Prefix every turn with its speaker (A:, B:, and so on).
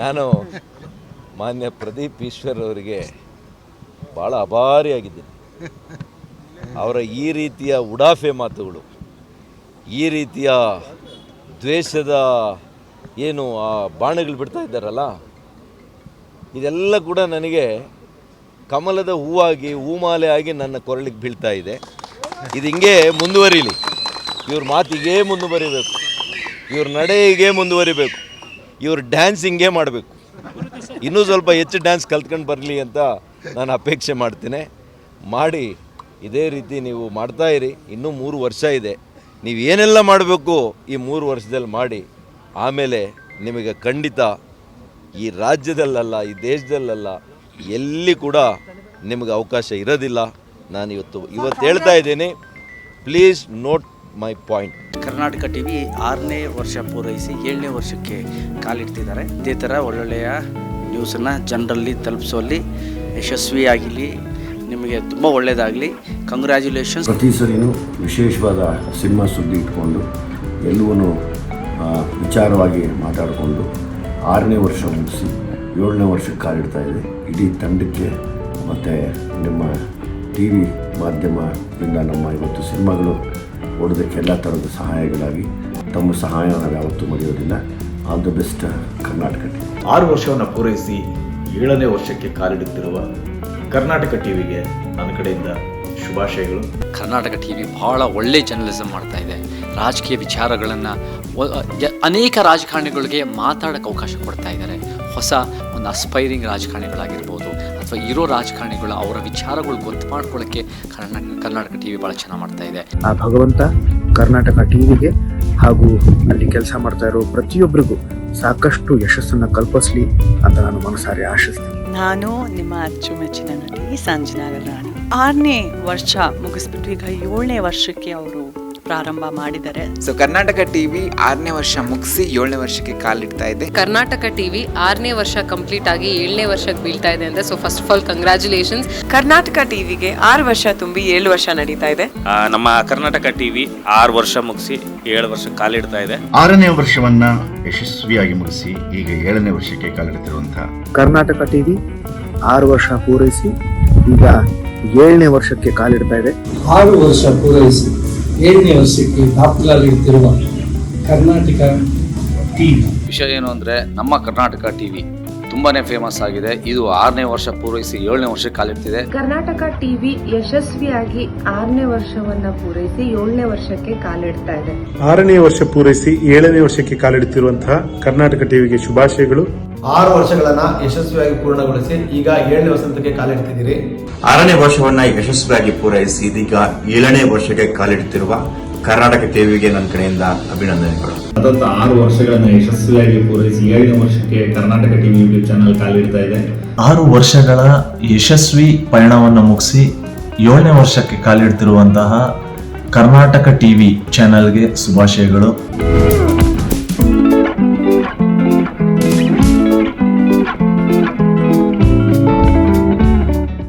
A: ನಾನು ಮಾನ್ಯ ಪ್ರದೀಪ್ ಈಶ್ವರ್ ಅವರಿಗೆ ಭಾಳ ಅಭಾರಿಯಾಗಿದ್ದೀನಿ. ಅವರ ಈ ರೀತಿಯ ಉಡಾಫೆ ಮಾತುಗಳು, ಈ ರೀತಿಯ ದ್ವೇಷದ ಏನು ಆ ಬಾಣಗಳು ಬಿಡ್ತಾ ಇದ್ದಾರಲ್ಲ, ಇದೆಲ್ಲ ಕೂಡ ನನಗೆ ಕಮಲದ ಹೂವಾಗಿ, ಹೂಮಾಲೆ ಆಗಿ ನನ್ನ ಕೊರಳಿಗೆ ಬೀಳ್ತಾ ಇದೆ. ಇದು ಹಿಂಗೆ ಮುಂದುವರಿಲಿ. ಇವ್ರ ಮಾತಿಗೆ ಮುಂದುವರಿಬೇಕು. ಇವ್ರ ನಡೆಗೆ ಮುಂದುವರಿಬೇಕು. ಇವ್ರ ಡ್ಯಾನ್ಸ್ ಹಿಂಗೆ ಮಾಡಬೇಕು. ಇನ್ನೂ ಸ್ವಲ್ಪ ಹೆಚ್ಚು ಡ್ಯಾನ್ಸ್ ಕಲ್ತ್ಕೊಂಡು ಬರಲಿ ಅಂತ ನಾನು ಅಪೇಕ್ಷೆ ಮಾಡ್ತೇನೆ. ಮಾಡಿ ಇದೇ ರೀತಿ ನೀವು ಮಾಡ್ತಾ ಇರಿ. ಇನ್ನೂ ಮೂರು ವರ್ಷ ಇದೆ. ನೀವು ಏನೆಲ್ಲ ಮಾಡಬೇಕು ಈ ಮೂರು ವರ್ಷದಲ್ಲಿ ಮಾಡಿ ಆಮೇಲೆ ನಿಮಗೆ ಖಂಡಿತ ಈ ರಾಜ್ಯದಲ್ಲಲ್ಲ ಈ ದೇಶದಲ್ಲಲ್ಲ ಎಲ್ಲಿ ಕೂಡ ನಿಮಗೆ ಅವಕಾಶ ಇರೋದಿಲ್ಲ. ನಾನು ಇವತ್ತು ಇವತ್ತು ಹೇಳ್ತಾ ಇದ್ದೀನಿ. Please note my point.
B: Karnataka T V ಆರನೇ ವರ್ಷ ಪೂರೈಸಿ ಏಳನೇ ವರ್ಷಕ್ಕೆ ಕಾಲಿಡ್ತಿದ್ದಾರೆ. ಇದೇ ಥರ ಒಳ್ಳೊಳ್ಳೆಯ ನ್ಯೂಸನ್ನು ಜನರಲ್ಲಿ ತಲುಪಿಸುವಲ್ಲಿ ಯಶಸ್ವಿಯಾಗಿಲಿ ನಿಮಗೆ ತುಂಬ ಒಳ್ಳೆಯದಾಗಲಿ. ಕಂಗ್ರ್ಯಾಚುಲೇಷನ್ಸ್
C: ಪ್ರತಿ ಸರಿನೂ ವಿಶೇಷವಾದ ಸಿನಿಮಾ ಸುದ್ದಿ ಇಟ್ಕೊಂಡು ಎಲ್ಲವೂ ವಿಚಾರವಾಗಿ ಮಾತಾಡಿಕೊಂಡು ಆರನೇ ವರ್ಷ ಮುಗಿಸಿ ಏಳನೇ ವರ್ಷಕ್ಕೆ ಕಾಲಿಡ್ತಾ ಇದೆ. ಇಡೀ ತಂಡಕ್ಕೆ ಮತ್ತು ನಿಮ್ಮ ಟಿ ವಿ ಮಾಧ್ಯಮದಿಂದ ನಮ್ಮ ಇವತ್ತು ಸಿನಿಮಾಗಳು ಓಡೋದಕ್ಕೆ ಎಲ್ಲ ಥರದ ಸಹಾಯಗಳಾಗಿ ತಮ್ಮ ಸಹಾಯ ನಾವು ಯಾವತ್ತೂ ಮರೆಯೋದಿಲ್ಲ. All the best Karnataka T
D: ಆರು ವರ್ಷವನ್ನು ಪೂರೈಸಿ ಏಳನೇ ವರ್ಷಕ್ಕೆ ಕಾಲಿಡುತ್ತಿರುವ ಕರ್ನಾಟಕ ಟಿವಿಗೆ ನನ್ನ ಕಡೆಯಿಂದ ಶುಭಾಶಯಗಳು.
E: ಕರ್ನಾಟಕ ಟಿ ವಿ ಭಾಳ ಒಳ್ಳೆ ಜರ್ನಲಿಸಮ್ ಮಾಡ್ತಾ ಇದೆ. ರಾಜಕೀಯ ವಿಚಾರಗಳನ್ನು ಅನೇಕ ರಾಜಕಾರಣಿಗಳಿಗೆ ಮಾತಾಡೋಕ್ಕೆ ಅವಕಾಶ ಕೊಡ್ತಾ ಇದ್ದಾರೆ. ಹೊಸ ಒಂದು ಅಸ್ಪೈರಿಂಗ್ ರಾಜಕಾರಣಿಗಳಾಗಿರ್ಬೋದು. ಅಥವಾ ಇರೋ ರಾಜಕಾರಣಿಗಳು ಅವರ ವಿಚಾರಗಳು ಗೊತ್ತು ಮಾಡ್ಕೊಳ್ಳೋಕ್ಕೆ ಕರ್ನಾಟಕ ಕರ್ನಾಟಕ ಟಿ ವಿ ಭಾಳ ಚೆನ್ನಾಗಿ ಮಾಡ್ತಾ ಇದೆ.
F: ಆ ಭಗವಂತ ಕರ್ನಾಟಕ ಟಿವಿಗೆ ಹಾಗೂ ಅಲ್ಲಿ ಕೆಲಸ ಮಾಡ್ತಾ ಇರೋ ಪ್ರತಿಯೊಬ್ಬರಿಗೂ ಸಾಕಷ್ಟು ಯಶಸ್ಸನ್ನು ಕಲ್ಪಿಸಲಿ ಅಂತ ನಾನು ಮನಸಾರೆ ಆಶಿಸ್ತೀನಿ.
G: ನಾನು ನಿಮ್ಮ ಅಚ್ಚುಮೆಚ್ಚಿನ ನಟಿ ಸಂಜನಾ ರಾಣಿ ಆರನೇ ವರ್ಷ ಮುಗಿಸ್ಬಿಟ್ಟು ಈಗ ಏಳನೇ ವರ್ಷಕ್ಕೆ ಅವರು ಪ್ರಾರಂಭ ಮಾಡಿದ್ದಾರೆ
H: ಸೊ ಕರ್ನಾಟಕ ಟಿವಿ ಆರನೇ ವರ್ಷ ಮುಗಿಸಿ ಏಳನೇ ವರ್ಷಕ್ಕೆ ಕಾಲಿಡ್ತಾ ಇದೆ.
I: ಕರ್ನಾಟಕ ಟಿವಿ ಆರನೇ ವರ್ಷ ಕಂಪ್ಲೀಟ್ ಆಗಿ ಏಳನೇ ವರ್ಷಕ್ಕೆ ಬೀಳ್ತಾ ಇದೆ ಅಂದ್ರೆ so first of all congratulations
G: Karnataka ಟಿವಿಗೆ ಆರು ವರ್ಷ ತುಂಬಿ ಏಳು ವರ್ಷ ನಡೀತಾ ಇದೆ.
B: ಆ, ನಮ್ಮ ಕರ್ನಾಟಕ ಟಿವಿ ಆರು ವರ್ಷ ಮುಗಿಸಿ ಏಳು ವರ್ಷ ಕಾಲಿಡ್ತಾ ಇದೆ.
J: ಆರನೇ ವರ್ಷವನ್ನ ಯಶಸ್ವಿಯಾಗಿ ಮುಗಿಸಿ ಈಗ ಏಳನೇ ವರ್ಷಕ್ಕೆ ಕಾಲಿಡುತ್ತಿರುವಂತಹ
F: ಕರ್ನಾಟಕ ಟಿವಿ ಆರು ವರ್ಷ ಪೂರೈಸಿ ಈಗ ಏಳನೇ ವರ್ಷಕ್ಕೆ ಕಾಲಿಡ್ತಾ ಇದೆ.
K: ಆರು ವರ್ಷ ಪೂರೈಸಿ. ಏಳನೇ ವರ್ಷಕ್ಕೆ ದಾಖಲಾಗಿರುತ್ತಿರುವ ಕರ್ನಾಟಕ ಟಿವಿ
E: ವಿಷಯ ಏನು ಅಂದರೆ ನಮ್ಮ ಕರ್ನಾಟಕ ಟಿವಿ ತುಂಬಾನೇ ತುಂಬಾ ಫೇಮಸ್ ಆಗಿದೆ. ಇದು ಆರನೇ ವರ್ಷ ಪೂರೈಸಿ ಏಳನೇ ವರ್ಷ ಕಾಲಿಡ್ತಿದೆ.
I: ಕರ್ನಾಟಕ ಟಿವಿ ಯಶಸ್ವಿಯಾಗಿ ಆರನೇ ವರ್ಷವನ್ನ ಪೂರೈಸಿ ಏಳನೇ ವರ್ಷಕ್ಕೆ ಕಾಲಿಡ್ತಾ ಇದೆ.
K: ಆರನೇ ವರ್ಷ ಪೂರೈಸಿ ಏಳನೇ ವರ್ಷಕ್ಕೆ ಕಾಲಿಡುತ್ತಿರುವಂತಹ ಕರ್ನಾಟಕ ಟಿವಿಗೆ ಶುಭಾಶಯಗಳು.
D: ಆರು ವರ್ಷಗಳನ್ನ ಯಶಸ್ವಿಯಾಗಿ ಪೂರ್ಣಗೊಳಿಸಿ ಈಗ ಏಳನೇ ವಸಂತಕ್ಕೆ ಕಾಲಿಡ್ತಿದ್ದೀರಿ.
J: ಆರನೇ ವರ್ಷವನ್ನ ಯಶಸ್ವಿಯಾಗಿ ಪೂರೈಸಿ ಇದೀಗ ಏಳನೇ ವರ್ಷಕ್ಕೆ ಕಾಲಿಡುತ್ತಿರುವ ಕರ್ನಾಟಕ ಟಿವಿಗೆ ನನ್ನ ಕಡೆಯಿಂದ ಅಭಿನಂದನೆಗಳು.
D: ಸತತ ಆರು ವರ್ಷಗಳನ್ನ ಯಶಸ್ವಿಯಾಗಿ ಪೂರೈಸಿ ಏಳನೇ ವರ್ಷಕ್ಕೆ ಕರ್ನಾಟಕ ಟಿವಿ ಯೂಟ್ಯೂಬ್ ಚಾನಲ್ ಕಾಲಿಡ್ತಾ ಇದೆ.
K: ಆರು ವರ್ಷಗಳ ಯಶಸ್ವಿ ಪಯಣವನ್ನು ಮುಗಿಸಿ ಏಳನೇ ವರ್ಷಕ್ಕೆ ಕಾಲಿಡ್ತಿರುವಂತಹ ಕರ್ನಾಟಕ ಟಿವಿ ಚಾನೆಲ್ಗೆ ಶುಭಾಶಯಗಳು.